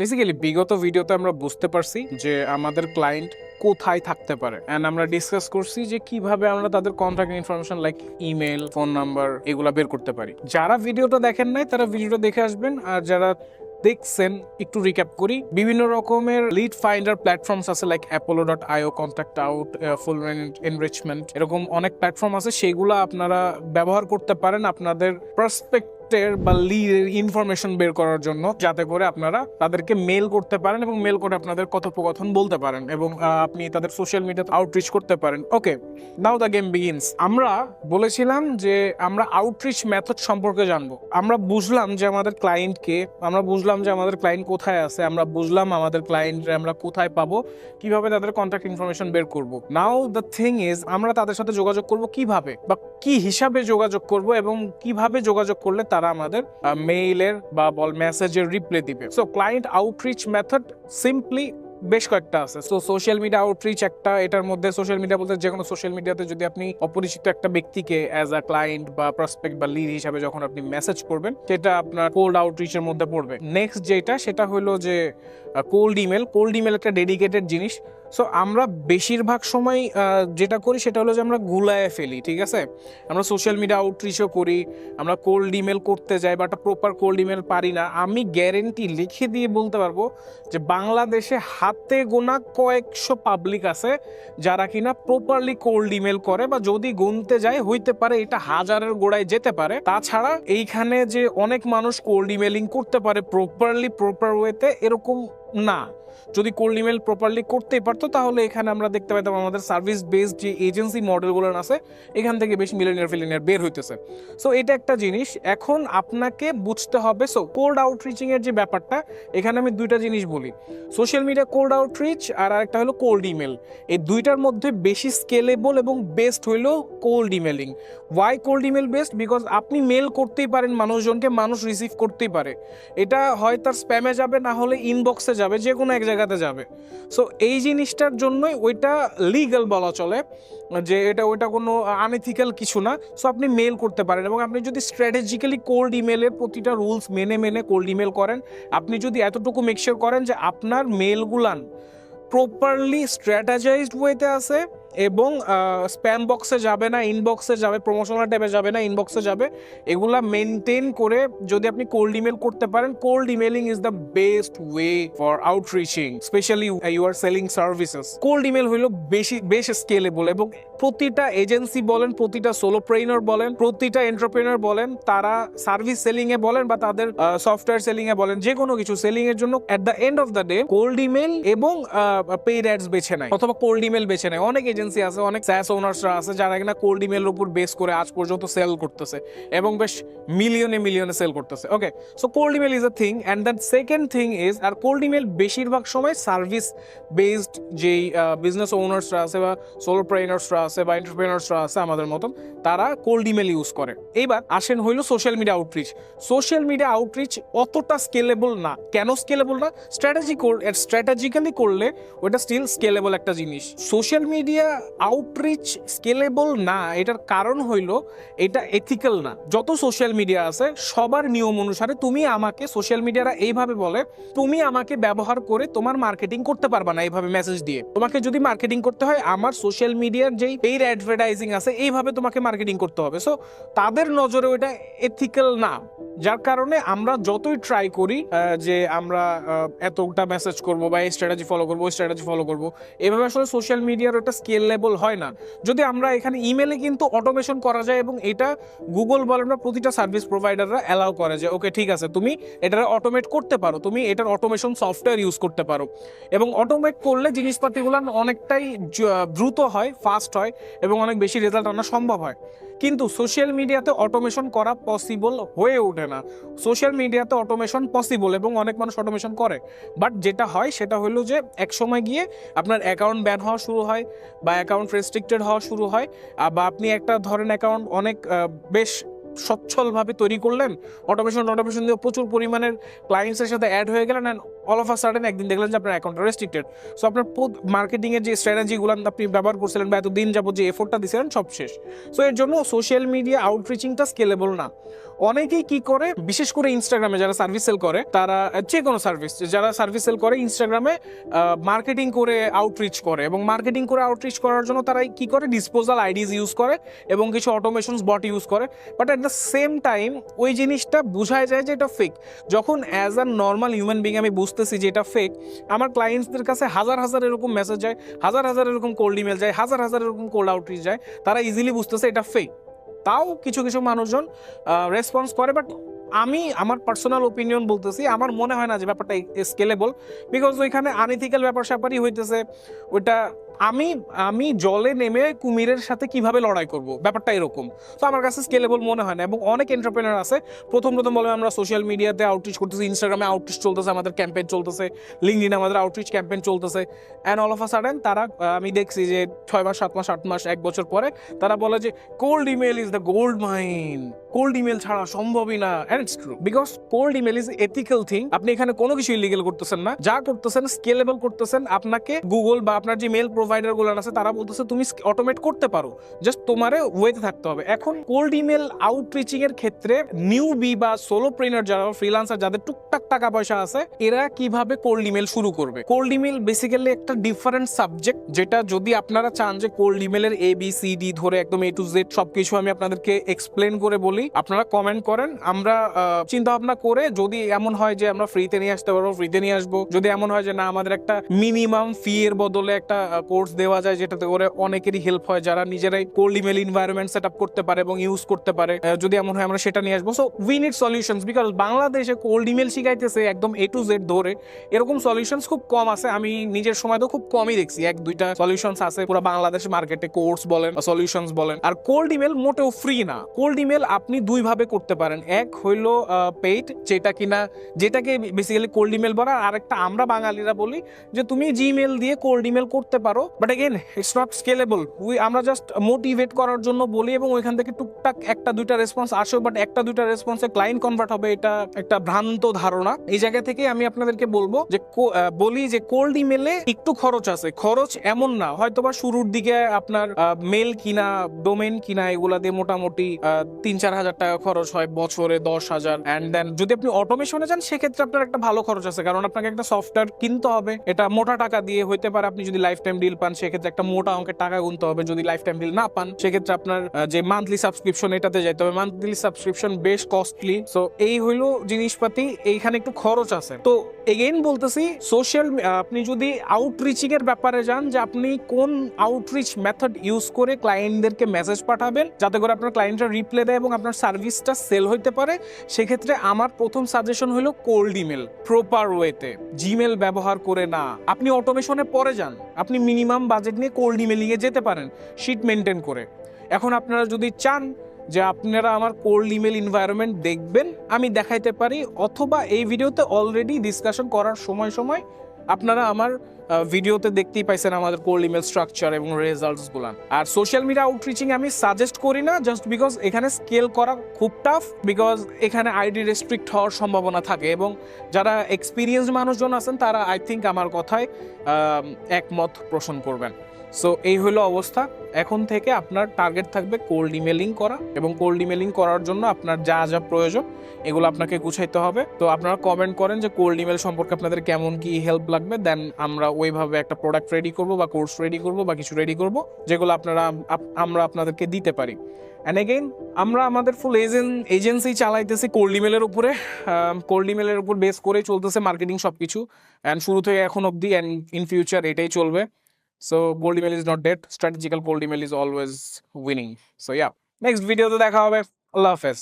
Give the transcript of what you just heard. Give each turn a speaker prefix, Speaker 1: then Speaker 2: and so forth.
Speaker 1: Basically বিগত ভিডিওতে আমরা বুঝতে পারছি যে আমাদের ক্লায়েন্ট কোথায় থাকতে পারে। অ্যান্ড আমরা ডিসকাস করছি যে কীভাবে আমরা তাদের contact information like email phone number এগুলা বের করতে পারি। যারা ভিডিওটা দেখেন নাই, তারা ভিডিওটা দেখে আসবেন। আর যারা দেখছেন, একটু রিক্যাপ করি। বিভিন্ন রকমের লিড ফাইন্ডার প্ল্যাটফর্মস আছে like Apollo dot IO contact out full enrichment এরকম অনেক প্ল্যাটফর্ম আছে, সেগুলো আপনারা ব্যবহার করতে পারেন। আপনাদের প্রসপেক্টের বা লিডের ইনফরমেশন বের করার জন্য যাতে করে আপনারা তাদেরকে মেল করতে পারেন এবং মেল করে আপনাদের কথোপকথন বলতে পারেন এবং আপনি তাদের সোশ্যাল মিডিয়াতে আউটরিচ করতে পারেন। Okay now the game begins আমরা বলেছিলাম যে আমরা আউটরিচ মেথড সম্পর্কে জানব। আমরা বুঝলাম যে আমাদের ক্লায়েন্টকে আমরা বুঝলাম যে আমাদের ক্লায়েন্ট কোথায় আছে, আমরা বুঝলাম আমাদের ক্লায়েন্টরে আমরা কোথায় পাবো, কীভাবে তাদের কন্ট্যাক্ট ইনফরমেশন বের করব। নাও দ্য থিং ইজ আমরা তাদের সাথে যোগাযোগ করব কীভাবে বা কি হিসাবে যোগাযোগ করব এবং কীভাবে যোগাযোগ করলে তারা আমাদের মেইলের বা বল মেসেজের রিপ্লাই দিবে? So client outreach method simply বেশ কয়েকটা আছে। সো সোশ্যাল মিডিয়া আউটরিচ একটা, এটার মধ্যে সোশ্যাল মিডিয়া বলতে যে কোনো সোশ্যাল মিডিয়াতে যদি আপনি অপরিচিত একটা ব্যক্তিকে অ্যাজ আ ক্লায়েন্ট বা প্রসপেক্ট বা লিড হিসাবে যখন আপনি মেসেজ করবেন, সেটা আপনার কোল্ড আউটরিচের মধ্যে পড়বে। নেক্সট যেটা, সেটা হলো যে কোল্ড ইমেল কোল্ড ইমেল একটা ডেডিকেটেড জিনিস। সো আমরা বেশিরভাগ সময় যেটা করি সেটা হলো যে আমরা গুলায় ফেলি, ঠিক আছে? আমরা সোশ্যাল মিডিয়া আউটরিচও করি, আমরা কোল্ড ইমেল করতে যাই বাট প্রপার কোল্ড ইমেল পারি না। আমি গ্যারেন্টি লিখে দিয়ে বলতে পারব যে বাংলাদেশে হাতে গোনা কয়েকশো পাবলিক আছে যারা কিনা প্রপারলি কোল্ড ইমেল করে বা যদি গুনতে যায়, হইতে পারে এটা হাজারের গোড়ায় যেতে পারে। তাছাড়া এইখানে যে অনেক মানুষ কোল্ড ইমেলিং করতে পারে প্রপারলি প্রপার ওয়েতে এরকম না। যদি কোল্ড ইমেল প্রপারলি করতেই পারতো, তাহলে এখানে আমরা দেখতে পেতাম আমাদের সার্ভিস বেসড যে এজেন্সি মডেলগুলো আছে, এখান থেকে বেশ মিলেনিয়ার ফিলিনিয়ার বের হইতেছে। সো এটা একটা জিনিস। এখন আপনাকে বুঝতে হবে সো কোল্ড আউটরিচিং এর যে ব্যাপারটা, এখানে আমি দুইটা জিনিস বলি। সোশ্যাল মিডিয়া কোল্ড আউটরিচ আর আরেকটা হলো কোল্ড ইমেল এই দুইটার মধ্যে বেশি স্কেলেবল এবং বেস্ট হইল cold emailing why cold email best because আপনি মেল করতেই পারেন মানুষজনকে, মানুষ রিসিভ করতেই পারে। এটা হয় তার স্প্যামে যাবে, না হলে ইনবক্সে যাবে। যে কোনো এক জায়গাতে যাবে। সো এই জিনিসটার জন্যই ওইটা লিগাল বলা চলে, যে এটা, ওইটা কোনো আনএথিক্যাল কিছু না। সো আপনি মেল করতে পারেন এবং আপনি যদি স্ট্র্যাটেজিক্যালি কোল্ড ইমেলের প্রতিটা রুলস মেনে মেনে কোল্ড ইমেল করেন, আপনি যদি এতটুকু মেকশিওর করেন যে আপনার মেলগুলান প্রপারলি স্ট্র্যাটাজাইজড ওয়েতে আছে এবং স্প্যাম বক্সে যাবে না ইনবক্সে যাবে প্রমোশনাল ট্যাবে যাবে না ইনবক্সে যাবে। এগুলা মেনটেন করে যদি আপনি কোল্ড ইমেল করতে পারেন cold emailing is the best way for outreaching specially you are selling services cold email হলো বেশি, বেশ স্কেলেবল এবং প্রতিটা এজেন্সি বলেন, প্রতিটা সোলোপ্রেনার বলেন, প্রতিটা এন্টারপ্রেনার বলেন, তারা সার্ভিস সেলিং এ বলেন বা তাদের সফটওয়্যার সেলিং এ বলেন যে কোনো কিছু সেলিং এর জন্য at the end of the day cold email এবং পেইড অ্যাডস বেছে নেয় অথবা কোল্ড ইমেল বেছে নেয়। অনেক এজেন্সি আছে, অনেক স্যাস ওনার্সরা আছে যারা কিনা কোল্ড ইমেলের উপর বেস করে আজ পর্যন্ত সেল করতেছে এবং বেশ মিলিয়নে মিলিয়নে সেল করতেছে। Okay so cold email is a thing and that second thing is R cold email বেশিরভাগ সময় সার্ভিস বেসড যেই বিজনেস ওনার্সরা আছে বা সোলো সোলোপ্রেনার্সরা আছে বা এন্টারপ্রেনার্সরা আছে আমাদের মতন, তারা কোল্ড ইমেল ইউজ করে। এইবার আসেন হইল social media outreach social media outreach অতটা স্কেলেবল না। কেন স্কেলেবল না? স্ট্র্যাটেজি স্ট্র্যাটেজিক্যালি করলে ওটা স্টিল স্কেলেবল একটা জিনিস। সোশ্যাল মিডিয়া আউটরিচ স্কেলেবল না, এটার কারণ হইল এটা এথিক্যাল না। যত সোশ্যাল মিডিয়া আছে, সবার নিয়ম অনুসারে তুমি আমাকে সোশ্যাল মিডিয়ারা এইভাবে বলে, তুমি আমাকে ব্যবহার করে তোমার মার্কেটিং করতে পারবা না এইভাবে মেসেজ দিয়ে। তোমাকে যদি মার্কেটিং করতে হয়, আমার সোশ্যাল মিডিয়ার যেই পেইড অ্যাডভার্টাইজিং আছে, এইভাবে তোমাকে মার্কেটিং করতে হবে। সো তাদের নজরে ওইটা এথিক্যাল না। যার কারণে আমরা যতই ট্রাই করি যে আমরা এতটা মেসেজ করব বা এই স্ট্র্যাটেজি ফলো করব, ওই স্ট্র্যাটেজি ফলো করব, এভাবে আসলে সোশ্যাল মিডিয়ার ওটা স্কেল লেভেল হয় না। যদি আমরা এখানে ইমেলে কিন্তু অটোমেশন করা যায় এবং এটা গুগল বলেন বা প্রতিটা সার্ভিস প্রোভাইডাররা অ্যালাউ করে যে ওকে ঠিক আছে, তুমি এটা অটোমেট করতে পারো, তুমি এটার অটোমেশন সফটওয়্যার ইউজ করতে পারো। এবং অটোমেট করলে জিনিসপাতিগুলো অনেকটাই দ্রুত হয় ফাস্ট হয় এবং অনেক বেশি রেজাল্ট আনা সম্ভব হয়। কিন্তু সোশ্যাল মিডিয়াতে অটোমেশন করা পসিবল হয়ে ওঠে না। সোশ্যাল মিডিয়াতে অটোমেশন পসিবল এবং অনেক মানুষ অটোমেশন করে। বাট যেটা হয়, সেটা হলো যে এক সময় গিয়ে আপনার অ্যাকাউন্ট ব্যান হওয়া শুরু হয় বা অ্যাকাউন্ট রেস্ট্রিক্টেড হওয়া শুরু হয়। বা আপনি একটা ধরেন অ্যাকাউন্ট অনেক বেশ সচ্ছলভাবে তৈরি করলেন, অটোমেশন অটোমেশন দিয়ে প্রচুর পরিমাণের ক্লায়েন্টসের সাথে অ্যাড হয়ে গেলেন and all of a sudden একদিন দেখলেন যে আপনার অ্যাকাউন্ট রেস্ট্রিক্টেড সো আপনার মার্কেটিং এর যে স্ট্র্যাটেজিগুলো আপনি ব্যবহার করছিলেন বা এতদিন যাবত যে এফোর্টটা দিয়েছিলেন সব শেষ। সো এর জন্য সোশ্যাল মিডিয়া আউটরিচিংটা স্কেলেবল না। অনেকেই কি করে, বিশেষ করে ইনস্টাগ্রামে যারা সার্ভিস সেল করে, তারা যে কোনো সার্ভিস যারা সার্ভিস সেল করে ইনস্টাগ্রামে মার্কেটিং করে আউটরিচ করে। এবং মার্কেটিং করে আউটরিচ করার জন্য তারা কি করে ডিসপোজাল আইডিজ ইউজ করে এবং কিছু অটোমেশনস বট ইউজ করে। But at the same time ওই জিনিসটা বোঝায় যায় যে এটা ফেক যখন as a normal human being আমি বুঝতেছি যে এটা ফেক আমার ক্লায়েন্টসদের কাছে হাজার হাজার এরকম মেসেজ যায়, হাজার হাজার এরকম কোল্ড ইমেল যায়, হাজার হাজার এরকম কোল্ড আউটরিচ যায়, তারা ইজিলি বুঝতেছে এটা ফেক তাও কিছু কিছু মানুষজন রেসপন্স করে বাট আমি আমার পার্সোনাল ওপিনিয়ন বলতেছি, আমার মনে হয় না যে ব্যাপারটা স্কেলেবল বিকজ ওইখানে আনইথিক্যাল ব্যাপার স্যাপারই হইতেছে। ওইটা আমি আমি জলে নেমে কুমিরের সাথে কীভাবে লড়াই করব? ব্যাপারটা এরকম। তো আমার কাছে স্কেলেবল মনে হয় না এবং অনেক এন্টারপ্রেনার আছে। প্রথম প্রথম বলে আমরা সোশ্যাল মিডিয়াতে আউটরিচ করতেছি ইনস্টাগ্রামে আউটরিচ চলতেছে, আমাদের ক্যাম্পেইন চলতেছে লিঙ্কডিন আমাদের আউটরিচ ক্যাম্পেইন চলতেছে। And all of a sudden তারা আমি দেখছি যে ছয় মাস, সাত মাস, আট মাস, এক বছর পরে তারা বলে যে cold email is the gold mine cold email ছাড়া সম্ভবই না and it's true because cold email is ethical thing আপনি এখানে কোনো কিছু ইলিগেল করতেছেন না। যা করতেছেন স্কেলেবল করতেছেন। আপনাকে গুগল বা আপনার যে মেল প্রোভাইডারগুলো আছে, তারা বলতেছে তুমি অটোমেট করতে পারো। জাস্ট তোমারে ওয়েতে থাকতে হবে। এখন কোল্ড ইমেল আউটরিচিং এর ক্ষেত্রে নিউ বি বা সোলো প্রেনার যারা ফ্রিলান্সার যাদের টুকটাক টাকা পয়সা আছে, এরা কীভাবে কোল্ড ইমেল শুরু করবে? কোল্ড ইমেল বেসিক্যালি একটা ডিফারেন্ট সাবজেক্ট যেটা যদি আপনারা চান যে কোল্ড ইমেলের এ বি সি ডি ধরে একদম এ টু জেড সবকিছু আমি আপনাদেরকে এক্সপ্লেন করে বলি আপনারা কমেন্ট করেন। আমরা চিন্তা ভাবনা করে যদি এমন হয় যে আমরা ফ্রিতে নিয়ে আসতে পারব ফ্রিতে নিয়ে আসব, যদি এমন হয় যে না, আমাদের একটা মিনিমাম ফি এর বদলে একটা কোর্স দেওয়া যায় যেটাতে করে অনেকেরই হেল্প হয় যারা নিজেরাই cold email environment set up করতে পারে এবং ইউজ করতে পারে। যদি এমন হয় আমরা সেটা নিয়ে আসব। So we need solutions because বাংলাদেশে কোল্ড ইমেল শিখাইতেছে একদম এ টু জেড ধরে। এরকম সলিউশনস খুব কম আছে। আমি নিজের সময় তো খুব কমই দেখছি। এক, দুইটা সলিউশনস আছে। পুরো বাংলাদেশ মার্কেটে কোর্স বলেন সলিউশনস বলেন। আর কোল্ড ইমেল মোটেও ফ্রি না। কোল্ড ইমেল আপনি দুই ভাবে করতে পারেন। এক হইল পেইড যেটা কিনা, যেটাকে বেসিক্যালি কোল্ড ইমেল বলা, আর একটা আমরা বাঙালিরা বলি যে, তুমি জিমেল দিয়ে কোল্ড ইমেল করতে পারো। But again it's not scalable we আমরা জাস্ট মোটিভেট করার জন্য বলি এবং ওইখান থেকে টুকটাক একটা, দুইটা রেসপন্স আসে বাট একটা, দুইটা রেসপন্সে ক্লায়েন্ট কনভার্ট হবে, এটা একটা ভ্রান্ত ধারণা। এই জায়গা থেকে আমি আপনাদেরকে বলব যে বলি যে কোল্ড ইমেলে একটু খরচ আছে। খরচ এমন না, হয়তোবা শুরুর দিকে আপনার মেল কিনা ডোমেন কিনা, এগুলা দিয়ে মোটামুটি তিন, চার হাজার টাকা খরচ হয়, বছরে দশ হাজার। অ্যান্ড দেন যদি আপনি অটোমেশনে যান, সেক্ষেত্রে আপনার একটা ভালো খরচ আছে। কারণ আপনাকে একটা সফটওয়্যার কিনতে হবে। এটা মোটা টাকা দিয়ে হইতে পারে, আপনি যদি লাইফ টাইম ডিল পান, সেক্ষেত্রে একটা মোটা অঙ্কের টাকা গুনতে হবে। যদি লাইফ টাইম ডিল না পান, সেক্ষেত্রে আপনার যে মান্থলি সাবস্ক্রিপশন এটাতে যাইতে হবে। মান্থলি সাবস্ক্রিপশন বেশ কস্টলি সো এই হইল জিনিসপাতি। এইখানে একটু খরচ আছে। তো এগেইন বলতেছি সোশ্যাল আপনি যদি আউটরিচিং এর ব্যাপারে যান, যে আপনি কোন আউটরিচ মেথড ইউজ করে ক্লায়েন্টদেরকে মেসেজ পাঠাবেন, যাতে করে আপনার ক্লায়েন্টরা রিপ্লে দেয় এবং আপনার সার্ভিসটা সেল হইতে পারে, সেক্ষেত্রে আমার প্রথম সাজেশন হলো কোল্ড ইমেল প্রপার ওয়েতে জিমেল ব্যবহার করে না। আপনি অটোমেশনে পরে যান। আপনি মিনিমাম বাজেট নিয়ে কোল্ড ইমেলিংয়ে যেতে পারেন শিট মেনটেন করে। এখন আপনারা যদি চান যে আপনারা আমার কোল্ড ইমেল এনভায়রনমেন্ট দেখবেন, আমি দেখাইতে পারি, অথবা এই ভিডিওতে অলরেডি ডিসকাশন করার সময় সময় আপনারা আমার ভিডিওতে দেখতেই পাইছেন আমাদের কোল্ড ইমেল স্ট্রাকচার এবং রেজাল্টস গুলান আর সোশ্যাল মিডিয়া আউটরিচিং আমি সাজেস্ট করি না জাস্ট বিকজ এখানে স্কেল করা খুব টাফ বিকজ এখানে আইডি রেস্ট্রিক্ট হওয়ার সম্ভাবনা থাকে এবং যারা এক্সপিরিয়েন্সড মানুষজন আছেন, তারা আই থিঙ্ক আমার কথায় একমত পোষণ করবেন। সো এই হলো অবস্থা। এখন থেকে আপনার টার্গেট থাকবে কোল্ড ইমেলিং করা এবং কোল্ড ইমেলিং করার জন্য আপনার যা যা প্রয়োজন এগুলো আপনাকে গুছাইতে হবে। তো আপনারা কমেন্ট করেন যে কোল্ড ইমেল সম্পর্কে আপনাদের কেমন কি হেল্প লাগবে দেন আমরা ওইভাবে একটা প্রোডাক্ট রেডি করব বা কোর্স রেডি করব বা কিছু রেডি করব যেগুলো আপনারা, আপ- আমরা আপনাদেরকে দিতে পারি। অ্যান্ড এগেইন আমরা আমাদের ফুল এজেন্ট এজেন্সি চালাইতেছি কোল্ড ইমেলের উপরে। কোল্ড ইমেলের উপর বেস করে চলতেছে মার্কেটিং সব কিছু অ্যান্ড শুরু থেকে এখন অবধি অ্যান্ড ইন ফিউচার এটাই চলবে। So gold email is not dead strategical cold email is always winning so yeah next ভিডিওতে দেখা হবে. আল্লাহ হাফেজ.